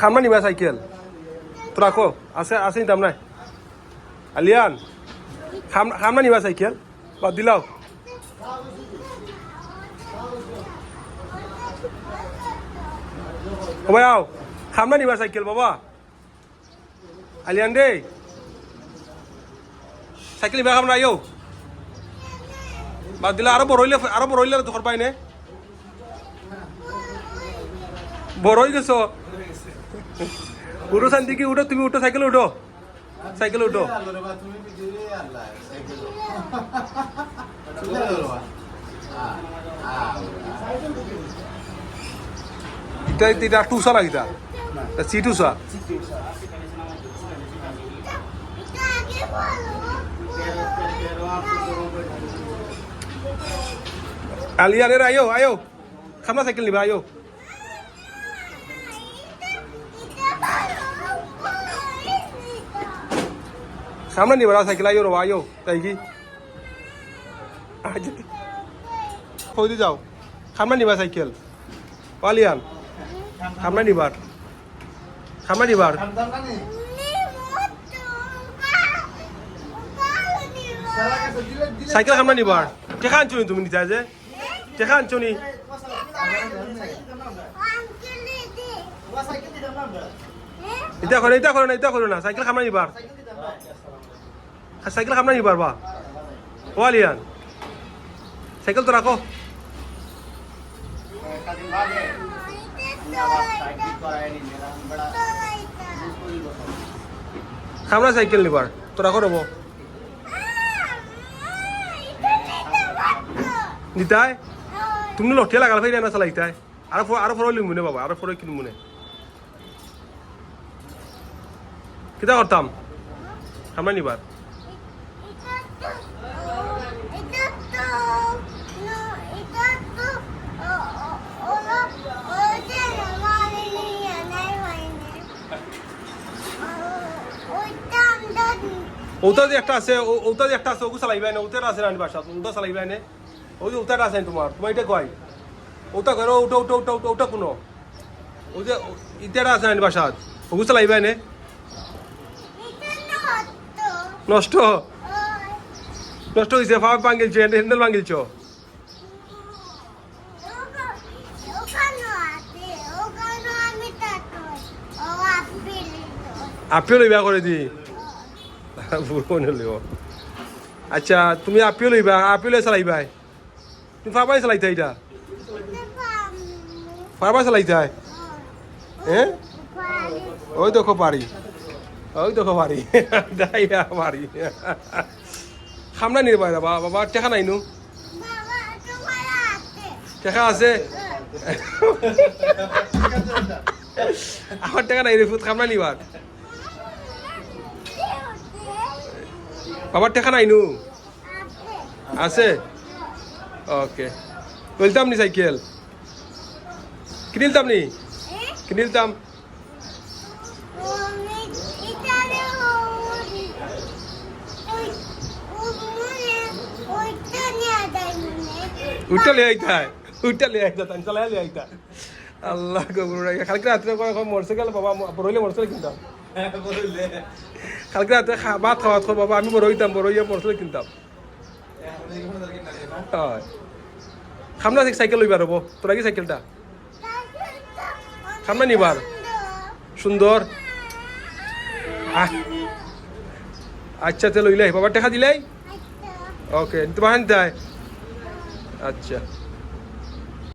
খামনা নিবা সাইকেল তো রাখো আছে আছে নিতাম নাই আলিয়ান, খাম খামনা নিবা সাইকেল বাদ দিলাও ভাই আও খামনা নিবা সাইকেল বাবা। আলিয়ান রে সাইকেল নিবা খামনা আইও বাদ দিলে আরও বড় হইলে আরও বড় হইলে তো পাই নে উঠো শান্তি কি উঠো তুমি উঠো সাইকেল উঠো সাইকেল উঠো ইটা ইটা টুসা লাগিতা সি টুসা আলিয়ানের আয়ো আয়ো খামনা সাইকেল নিবা আয়ো সামনে নিবা সাইকেল আয়ো রো আয়ো তাই কি? কই যাও। খামনা নিবা সাইকেল। আলিয়ান খামনা নিবার। খামনা নিবার। সাইকেল খামনা নিবার। টেকা আনছো তুমি নিতা যে। টেকা আনছো নি এটা করো এটা করো না, এটা করো না। সাইকেল খামনা নিবার। সাইকেল খামনা নিবার বা ও আলিয়ান, সাইকেল তো রাখো। খামনা সাইকেল নিবার, তো রাখো রবো। নিতাই, তুমি লঠিয়া লাগাল ফাইলে না চালাইতাই আর আর ফরই লিম মনে বাবা, আর ফরই কিনু মনে কিতা করতাম? খামনা নিবার। ওটা যে একটা আছে ওটা যে একটা আছে, ওগু চালাইবাই না ওটার আছে না বাসা ওটা চালাইবাই না ওই যে ওটার আছে তোমার তোমার এটা কয় ওটা করো ওটা ওটা ওটা ওটা ওটা কোনো? ওই যে ইটার আছে না বাসা ওগু চালাইবাই না নষ্ট। নষ্ট হয়েছে ফাওয়া ভাঙিলছে হ্যান্ডেল ভাঙিলছ। আপেল লইবা করে দি। বুড়ো নিলিও আচ্ছা তুমি আপেল লইবা আপেলে চালাইবাই। তুমি ফাবাই চালাইতা এটা ফাবাই চালাইতাই হ্যাঁ ওই দেখো পারি ওই দেখো পারি দাইয়া পারি খামনা নিয়ে পাই বাবা বাবা টেকা নাই নু? টেকা আছে? আমার টাকা নাই রে ফুট খামনা নিবার বাবার টাকা নাই নু? আছে? ওকে তুলতাম নি সাইকেল কিনিলতাম নি? কিনিলতাম। উঠটা লিয়ে আইতা উঠটা লিয়ে আইতা তাই চালাই লিয়ে আইতা। আল্লাহ গবর কালকে রাত্রে করে গেল বাবা বড়ইলে মরছে কিনতাম। কালকে রাত্রে খা ভাত খাওয়াত খাওয়া বাবা আমি বড় হইতাম বড় হইয়া মরছে কিনতাম। হয়। খামনা সাইকেল লইবার হব। তোরা কি সাইকেলটা? খামনা নিবার। সুন্দর। আচ্ছা তে লইলাই বাবার টাকা দিলাই ওকে তোমার আচ্ছা।